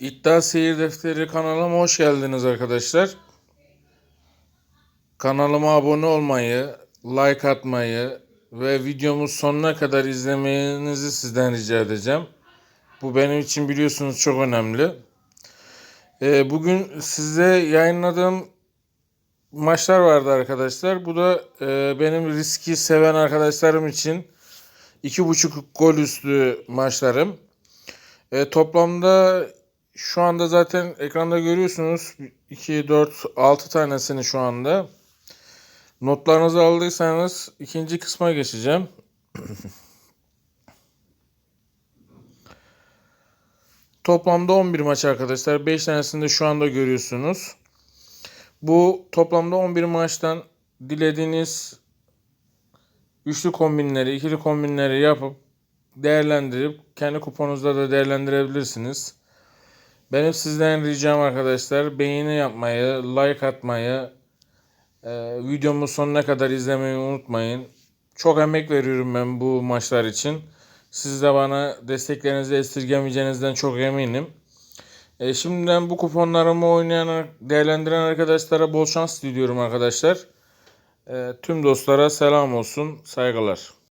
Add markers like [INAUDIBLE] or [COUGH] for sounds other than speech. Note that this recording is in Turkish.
İddia Seyir Defteri kanalıma hoş geldiniz arkadaşlar. Kanalıma abone olmayı, like atmayı ve videomu sonuna kadar izlemenizi sizden rica edeceğim. Bu benim için biliyorsunuz çok önemli. Ee, bugün size yayınladığım maçlar vardı arkadaşlar. Bu da e, benim riski seven arkadaşlarım için iki buçuk gol üstü maçlarım. E, toplamda şu anda zaten ekranda görüyorsunuz 2, 4, 6 tanesini şu anda. Notlarınızı aldıysanız ikinci kısma geçeceğim. [CLEARS THROAT] Toplamda 11 maç arkadaşlar. 5 tanesini de şu anda görüyorsunuz. Bu toplamda 11 maçtan dilediğiniz üçlü kombinleri, ikili kombinleri yapıp değerlendirip kendi kuponunuzda da değerlendirebilirsiniz. Benim sizden ricam arkadaşlar beğeni yapmayı, like atmayı, e, videomu sonuna kadar izlemeyi unutmayın. Çok emek veriyorum ben bu maçlar için. Siz de bana desteklerinizi esirgemeyeceğinizden çok eminim. E, şimdiden bu kuponlarımı oynayan, değerlendiren arkadaşlara bol şans diliyorum arkadaşlar. E, tüm dostlara selam olsun, saygılar.